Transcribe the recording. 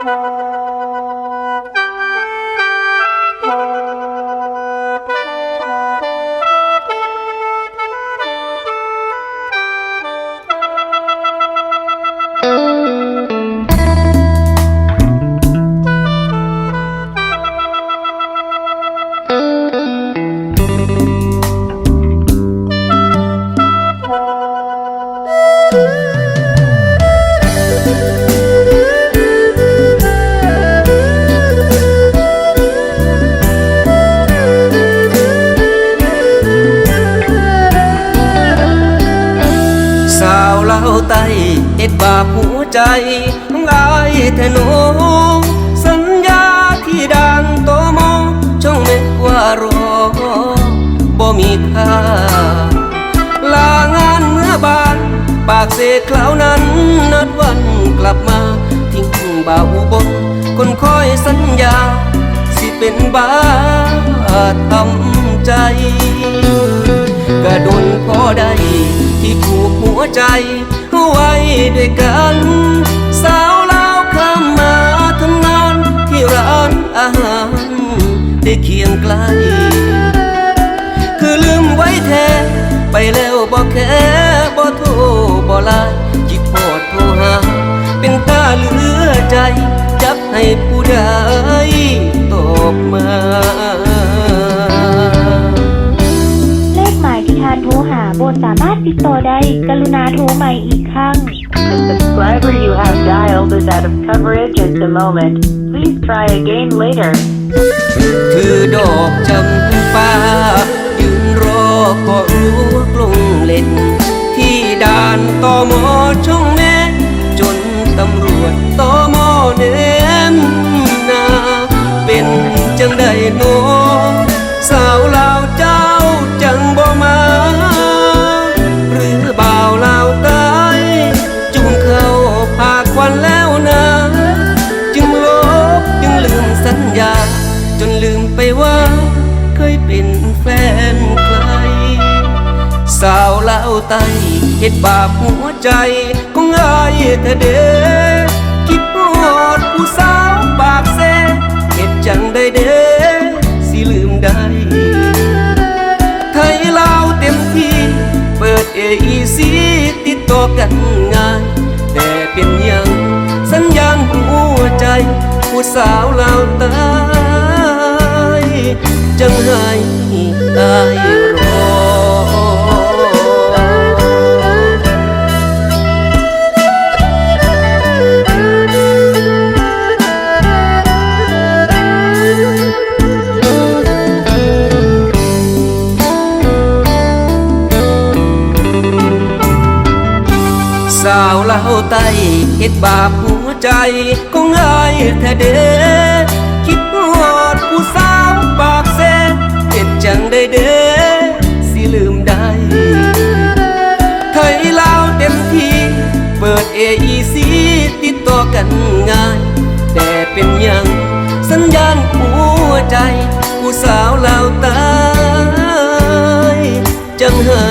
ส เล่าวไต้เอ็ดบาปหัวใจงายแทนโนสัญญาที่ดังโตโมช่องเม็ดว่ารอบ่มีค่าลางานเมื่อบานปากเสกคราวนั้นนัดวันกลับมา ทิ้งบ่าวอุบลคนคอยสัญญา สิเป็นบ้าทำใจกระดุนพอได้ที่ผูกหัวใจ ด้วยกัน สาวลาวข้ามมาทำงานที่ร้านอาหาร ได้เคียงไกล คือลืมไว้แท้ไปแล้วบอกแค่บอกโทรบอกลาคิดโพดโทรหา เป็นตาเหลือใจ จักให้ผู้ใดตอบมา ขหมายที่ทานโทรหาบนสามารถติดต่อได้ กรุณาโทรใหม่อีกครั้ง The subscriber you have dialed is out of coverage at the moment. Please try again later. ถือดอกจำปายืนรอก็รู้ว่ากลงเล่น ที่ด่านตอมอช่องแม่ จนตำรวจตอมอเนมนา เป็นจังได้โนาวเล่าวไตเฮ็ดบาปหัวใจของอายเธอเด้คิดฮอดผู้สาวปากเซเฮ็ดจังได้เด้สิลืมได้ไทยลาวเต็มที่ เปิด AEC ติดต่อกันงายแต่เป็นยังสัญญาณหัวใจ ผู้สาวลาวตาาวเล่าวไตเฮ็ดบาปหัวใจของอายแท้เด้คิดฮอดผู้สาวปากเซเฮ็ดจังได้เด้สิลืมได้ไทยลาวเต็มที่เปิด AEC ติดต่อกันง่าย แต่เป็นยังสัญญาณหัวใจ ผู้สาวลาวตายจังให้